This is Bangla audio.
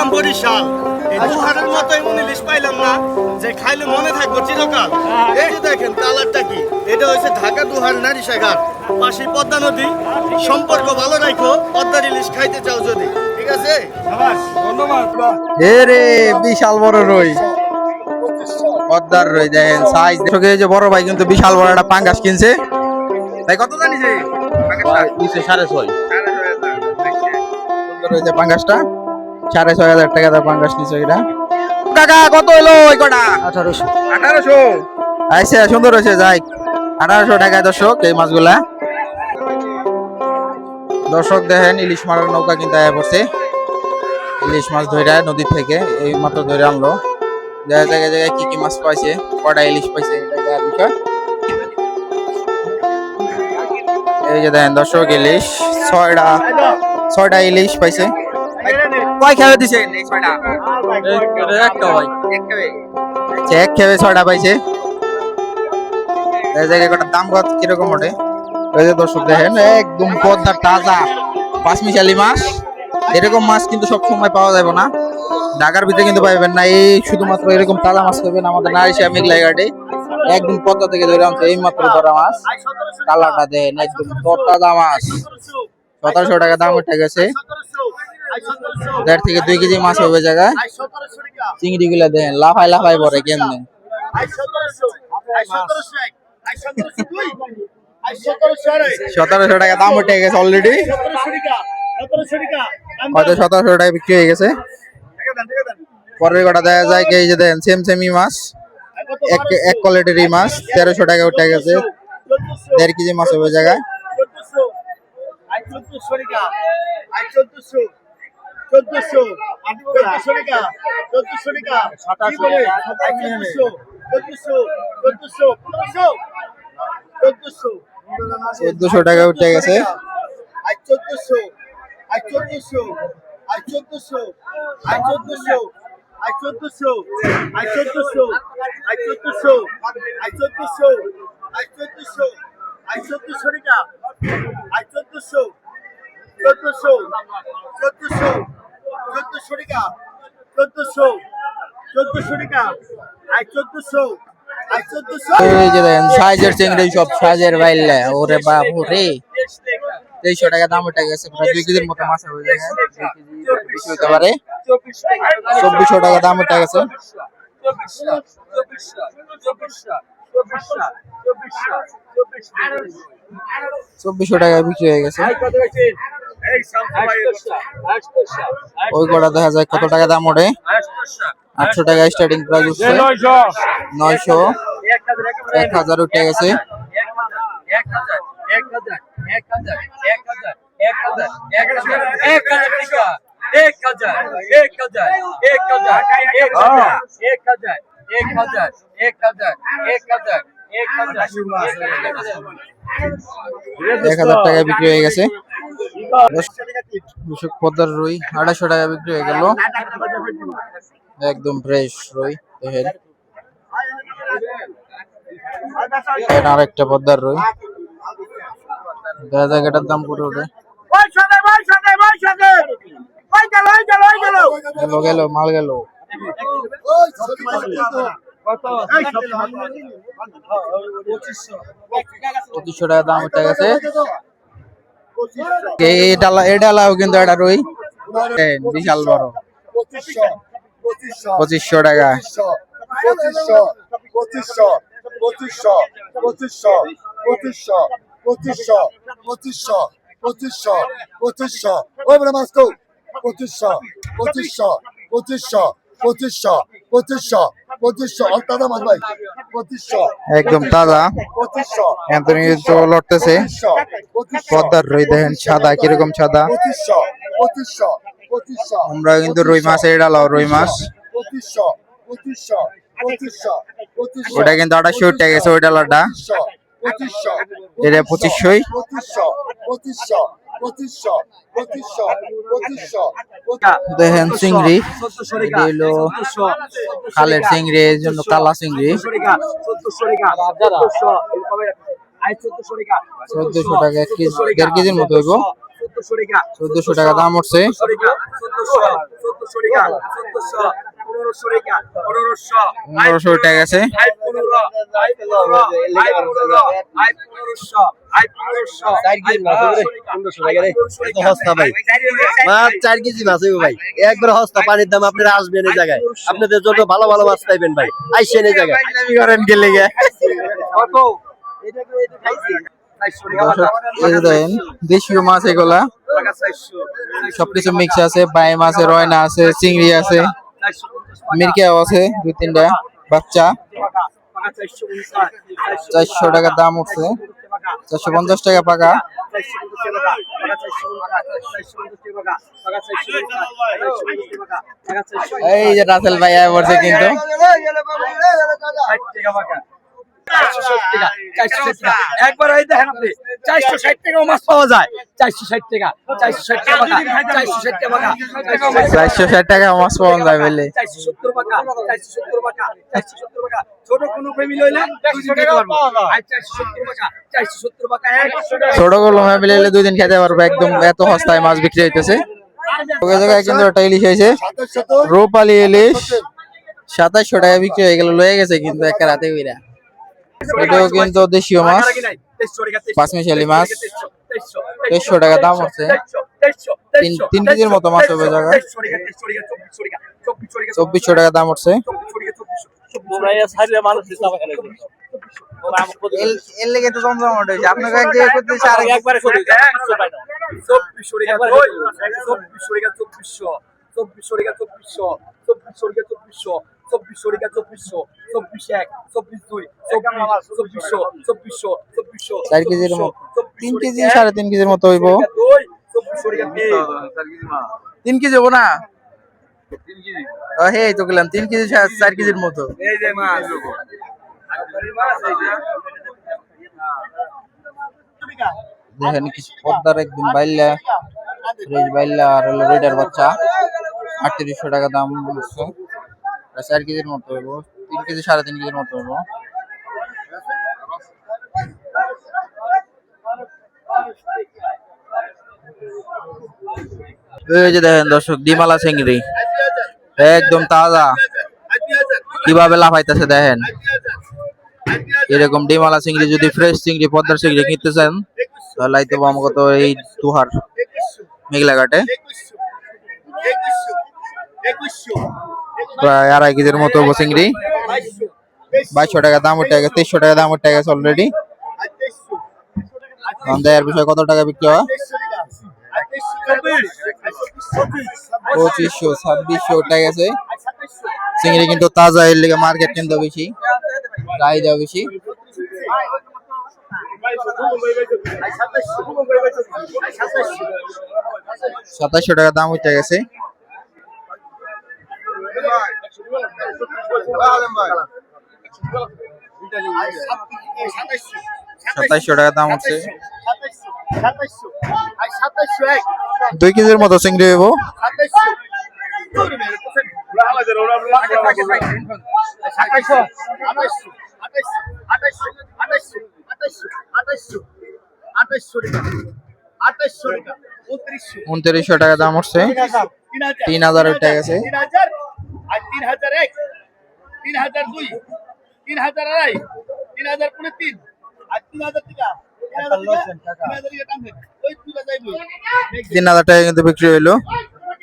গেলাম বরিশাল। এই দুহারের মতো এমন ইলিশ পাইলাম না যে খাইলে মনে থাকব চিরকাল। এই যে দেখেন কালারটা কি? এটা হচ্ছে ঢাকা দুহার পাশে পদ্মা নদী। সম্পর্ক ভালো রাখো পদ্মার ইলিশ খাইতে চাও যদি। ঠিক আছে? এ রে বিশাল বড় রই। পদ্মার রই দেখেন সাইজ দেখে যে বড় ভাই কিন্তু বিশাল বড় একটা পাঙ্গাস কিনছে। তাই কত জানিস সাড়ে ছয়। সুন্দর হয়েছে পাঙ্গাসটা। সাড়ে ছয় হাজার টাকা দাম পাঙ্গাস নিচে এটা। কাকা কত হলো ওই কটা? আঠারোশো। আঠারোশো? আইসে সুন্দর হয়েছে যাই। আঠারোশো টাকা দর্শক এই মাছগুলা। দর্শক দেখেন ইলিশ মারার নৌকা কিন্তু আয়া পড়ছে। ইলিশ মাছ ধরে নদী থেকে এই মাত্র ধরে আনলো। জায়গায় জায়গায় জায়গায় কি কি মাছ পাইছে কটা ইলিশ পাইছে এটা দেখার বিষয়। এই যে দেখেন দর্শক ইলিশ ছয়টা ছয়টা ইলিশ পাইছে। কয় খেয়ে দিছেন এই ছয়টা। একটা ভাই আচ্ছা, এক খেয়ে ছয়টা পাইছে। এই জায়গায় দাম কত কীরকম ওঠে ওই যে দর্শক দেখেন একদম পদ্মার তাজা পাঁচমিশালি মাছ। এরকম মাছ কিন্তু সব সময় পাওয়া যাবে না। ঢাকার ভিতরে কিন্তু পাইবেন না। এই শুধুমাত্র এরকম তাজা মাছ পাবেন আমাদের নারিশা মেঘলাই ঘাটে একদম পদ্মা থেকে ধরে আনছে এই মাত্র ধরা মাছ। কালারটা দেন একদম তাজা মাছ। সতেরোশো টাকা দাম উঠে গেছে। দেড় থেকে দুই কেজি মাছ হবে জায়গায়। চিংড়ি গুলা দেন লাফাই লাফাই পরে কেমনে? সতেরোশো টাকা দাম উঠে গেছে অলরেডি হয়তো সতেরোশো টাকা বিক্রি হয়ে গেছে। পরের কটা দেখা যায় কি যে দেন সেম সেমি মাছ। এক এক কোয়ালিটির মাছ, তেরোশো টাকা উঠে গেছে। দেড় কেজি মাছ হবে জায়গায়। চোদ্দশো। টাকা চোদ্দশো টাকা চোদ্দশো চোদ্দশো চোদ্দশো চোদ্দশো চোদ্দশো চোদ্দশো টাকা উঠে গেছে চোদ্দশো টাকা চোদ্দশো চোদ্দশো চোদ্দশো চোদ্দশো টাকা। চোদ্দশো। চোদ্দশো টাকা। আজ চোদ্দশো। সাইজের চিংড়ি সব সাইজের বাইলে। ওরে বাপ রে। টাকা দাম উঠে গেছে দুই কেজির মতো মাছ পারে। চব্বিশশো টাকা দাম উঠে গেছে। চব্বিশশো টাকা বিক্রি হয়ে গেছে। ওই কটা দেখা যায় কত টাকা দাম ওঠে আটশো টাকা স্টার্টিং প্রাইস উঠছে নয়শো এক হাজার উঠে গেছে এক হাজার এক হাজার এক হাজার এক হাজার এক হাজার এক হাজার এক হাজার এক হাজার এক হাজার এক হাজার টাকা বিক্রি হয়ে গেছে পদ্মার রুই, আড়াইশো টাকা বিক্রি হয়ে গেল। একদম ফ্রেশ রুই, দেখেন। এটা আরেকটা পদ্মার রুই। দেখা যাক দাম কত ওঠে গেল গেল, মাল গেল। পঁচিশশো টাকা দাম উঠে গেছে। এই ডালা এই ডালাও কিন্তু এটা রুই বিশাল বড় পঁচিশশো টাকা পঁচিশশো পঁচিশশো পঁচিশশো পঁচিশশো পঁচিশশো পঁচিশশো পঁচিশশো পঁচিশশো পঁচিশশো ওই বলে মাস্কো পঁচিশশো পঁচিশশো পঁচিশশো পঁচিশশো পঁচিশশো পঁচিশশো আর দাদা মাস ভাই একদম তাজা। অ্যান্থনি তো লড়তেছে। পদ্মার রুই দেখেন সাদা কীরকম সাদা? আমরা কিন্তু রুই মাছ এই ডালাও রুই মাছ। ওটা কিন্তু আঠাশশো উঠে গেছে ওই ডালাটা। এটা পঁচিশশোই পঁচিশশো পঁচিশশো পঁচিশশো পঁচিশশো পঁচিশশো দেখেন চিংড়ি খালের চিংড়ি এর জন্য কালা চিংড়ি। চোদ্দশো টাকা এক কেজি দেড় কেজির মতো হইব। চোদ্দশো টাকা দাম উঠছে পনেরোশো টাকা পনেরোশো চার কেজি মাছ ভাই একবার পানির দাম আসবেন এই জায়গায় আপনাদের জন্য ভালো ভালো মাছ পাইবেন ভাই আইসেন এই জায়গায় দেশীয় মাছ এগুলা সবকিছু মিক্স আছে, বাইম আছে, রয়না আছে, চিংড়ি আছে, মিরকিয়াও আছে, দুই তিনটা বাচ্চা। চারশো টাকা দাম উঠছে। চারশো পঞ্চাশ টাকা পাকা। এই যে রাসেল ভাই আয় পড়ছে কিন্তু। একবার এই দেখেন আপনি চারশো ষাট টাকাও মাছ পাওয়া যায়। চারশো ষাট টাকা চারশো ষাট টাকা চারশো ষাট টাকা চারশো ষাট টাকা মাছ পাওয়া যায় বলে। চারশো সত্তর টাকা চারশো সত্তর টাকা চারশো সত্তর টাকা ছোট কোনো ফ্যামিলি হইলে ছোটগুলো ফ্যামিলি হলে দুই দিন খেতে পারবে। একদম এত সস্তায় মাছ বিক্রি হইতেছে। ওই জায়গায় কিন্তু একটা ইলিশ হয়েছে। রূপালি ইলিশ। সাতাশশো টাকা বিক্রি হয়ে গেল লয়ে গেছে কিন্তু একটা রাতে কইরা। এটাও কিন্তু দেশীয় মাছ। পাঁচমিশালি মাছ। তেইশশো টাকা দাম হচ্ছে। তিন- তিন কেজির মতো মাছ হবে জায়গা চব্বিশশো টাকা দাম উঠছে এর লেগে তো জমজমাট হয়েছে। আপনাকে এক জায়গায় করতেছে আর একবারে চব্বিশশো টাকা চব্বিশশো টাকা চব্বিশশো। চব্বিশশো টাকা চব্বিশশো। চব্বিশশো টাকা চব্বিশশো। চব্বিশশো টাকা চব্বিশশো। চব্বিশ এক চব্বিশ দুই। চার কেজির তিন কেজি সাড়ে তিন কেজির মতো হইব। তিন। কেজি হব না? হে তো গেলাম তিন কেজি সা- চার কেজির মতো। এই যে মাছ। দেখেন কিছু পদ্মার একদম বাইল্লা ফ্রেশ বাইল্লা আর হলো রেডার বাচ্চা। আটত্রিশশো টাকা দাম হচ্ছে চার কেজির মতো হইব। তিন কেজি সাড়ে তিন কেজির মতো হইব। এই যে দেখেন দর্শক, ডিমালা চিংড়ি। একদম তাজা। কীভাবে লাফাইতেছে দেখেন। এরকম ডিমালা চিংড়ি, যদি ফ্রেশ চিংড়ি, পদ্মার চিংড়ি কিনতে চান, তাহলে আইতে আমাকে তো এই তুহার মেঘলাঘাটে প্রায় আড়াই কেজির মতো চিংড়ি। বাইশশো টাকা দাম উঠে গেছে, তেইশশো টাকা দাম উঠে গেছে অলরেডি দেওয়ার বিষয়ে কত টাকা বিক্রি হয়? পঁচিশশো ছাব্বিশশো উঠে গেছে চিংড়ি কিন্তু তাজা এর লেগে মার্কেট কিন্তু বেশি চাহিদা বেশি সাতাশশো টাকা দাম উঠে গেছে সাতাশশো টাকা দাম উঠছে দুই কেজির মতো চিংড়ি হইব। উনত্রিশশো টাকা দাম উঠছে। তিন হাজার উঠে গেছে। তিন হাজার এক তিন হাজার দুই, তিন হাজার আড়াই, তিন হাজার পুনে তিন আর তিন হাজার টাকা। তিন হাজার টাকা কিন্তু বিক্রি হইল।